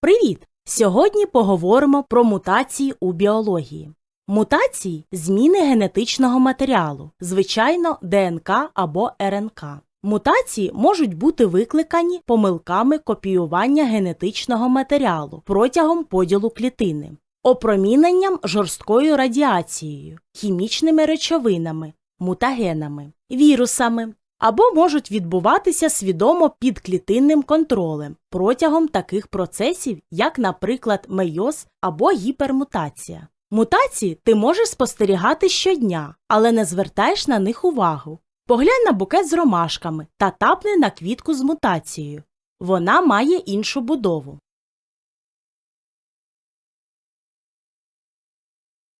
Привіт! Сьогодні поговоримо про мутації у біології. Мутації зміни генетичного матеріалу, звичайно, ДНК або РНК. Мутації можуть бути викликані помилками копіювання генетичного матеріалу протягом поділу клітини, опроміненням жорсткою радіацією, хімічними речовинами, мутагенами, вірусами або можуть відбуватися свідомо під клітинним контролем протягом таких процесів, як, наприклад, мейоз або гіпермутація. Мутації ти можеш спостерігати щодня, але не звертаєш на них увагу. Поглянь на букет з ромашками та тапни на квітку з мутацією. Вона має іншу будову.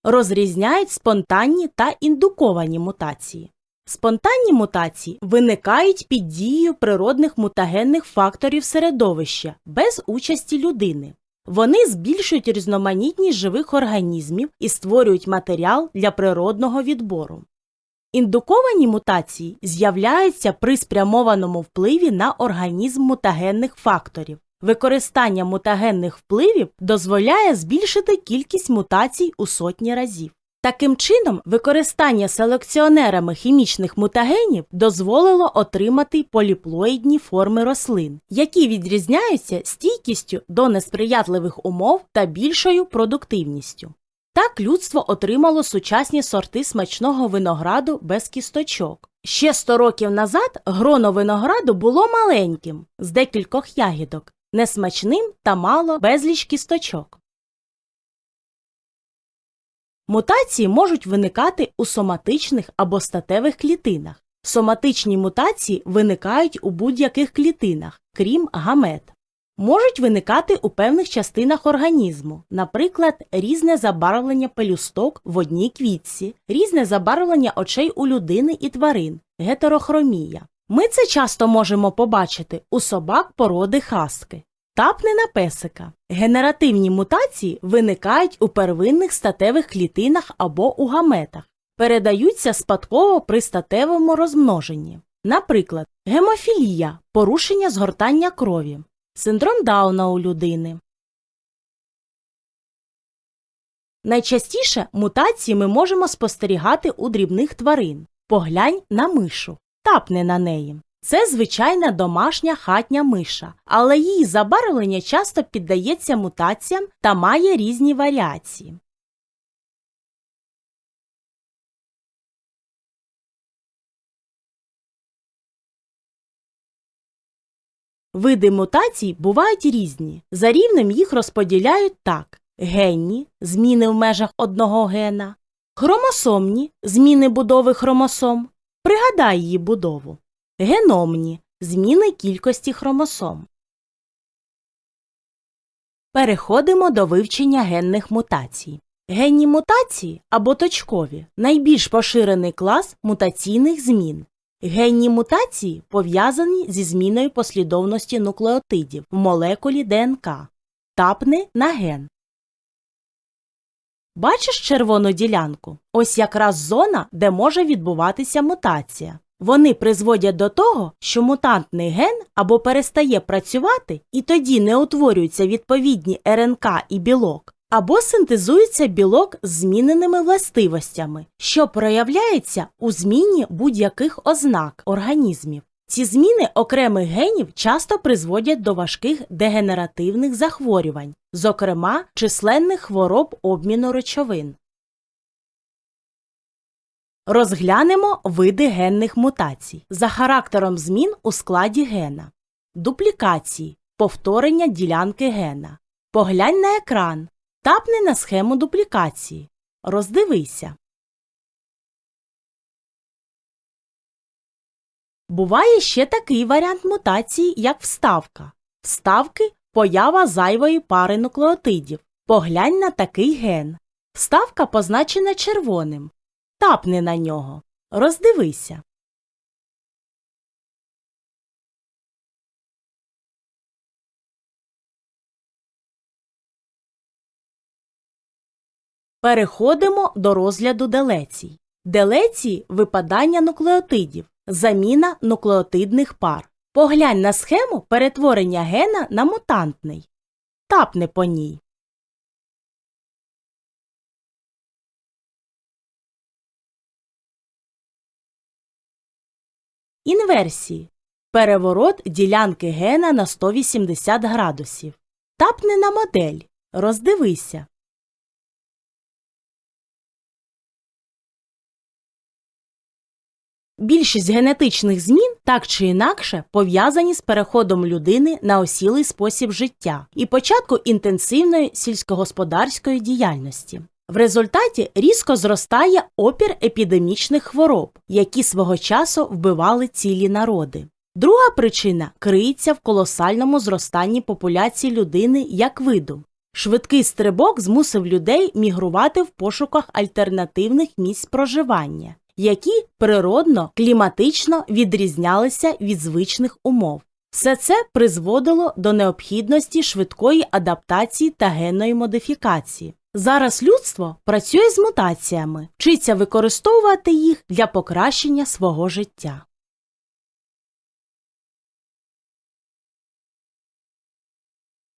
Розрізняють спонтанні та індуковані мутації. Спонтанні мутації виникають під дією природних мутагенних факторів середовища без участі людини. Вони збільшують різноманітність живих організмів і створюють матеріал для природного відбору. Індуковані мутації з'являються при спрямованому впливі на організм мутагенних факторів. Використання мутагенних впливів дозволяє збільшити кількість мутацій у сотні разів. Таким чином, використання селекціонерами хімічних мутагенів дозволило отримати поліплоїдні форми рослин, які відрізняються стійкістю до несприятливих умов та більшою продуктивністю. Так людство отримало сучасні сорти смачного винограду без кісточок. Ще 100 років назад гроно винограду було маленьким, з декількох ягідок, несмачним та мало безліч кісточок. Мутації можуть виникати у соматичних або статевих клітинах. Соматичні мутації виникають у будь-яких клітинах, крім гамет. Можуть виникати у певних частинах організму, наприклад, різне забарвлення пелюсток в одній квітці, різне забарвлення очей у людини і тварин, гетерохромія. Ми це часто можемо побачити у собак породи хаски. Тапни на песика. Генеративні мутації виникають у первинних статевих клітинах або у гаметах, передаються спадково при статевому розмноженні. Наприклад, гемофілія порушення згортання крові, синдром Дауна у людини. Найчастіше мутації ми можемо спостерігати у дрібних тварин. Поглянь на мишу, тапни на неї. Це звичайна домашня хатня миша, але її забарвлення часто піддається мутаціям та має різні варіації. Види мутацій бувають різні. За рівнем їх розподіляють так: генні зміни в межах одного гена, хромосомні зміни будови хромосом. Пригадай її будову. Геномні зміни кількості хромосом. Переходимо до вивчення генних мутацій. Генні мутації або точкові найбільш поширений клас мутаційних змін. Генні мутації пов'язані зі зміною послідовності нуклеотидів в молекулі ДНК. Тапни на ген. Бачиш червону ділянку? Ось якраз зона, де може відбуватися мутація. Вони призводять до того, що мутантний ген або перестає працювати і тоді не утворюються відповідні РНК і білок, або синтезується білок з зміненими властивостями, що проявляється у зміні будь-яких ознак організмів. Ці зміни окремих генів часто призводять до важких дегенеративних захворювань, зокрема численних хвороб обміну речовин. Розглянемо види генних мутацій за характером змін у складі гена, дуплікації, повторення ділянки гена. Поглянь на екран, тапни на схему дуплікації. Роздивися. Буває ще такий варіант мутації, як вставка. Вставки поява зайвої пари нуклеотидів. Поглянь на такий ген. Вставка позначена червоним. Тапни на нього. Роздивися. Переходимо до розгляду делецій. Делеції – випадання нуклеотидів, заміна нуклеотидних пар. Поглянь на схему перетворення гена на мутантний. тапне по ній. Інверсії. Переворот ділянки гена на 180 градусів. Тапни на модель. Роздивися. Більшість генетичних змін так чи інакше пов'язані з переходом людини на осілий спосіб життя і початку інтенсивної сільськогосподарської діяльності. В результаті різко зростає опір епідемічних хвороб, які свого часу вбивали цілі народи. Друга причина криється в колосальному зростанні популяції людини як виду. Швидкий стрибок змусив людей мігрувати в пошуках альтернативних місць проживання, які природно кліматично відрізнялися від звичних умов. Все це призводило до необхідності швидкої адаптації та генної модифікації. Зараз людство працює з мутаціями, вчиться використовувати їх для покращення свого життя.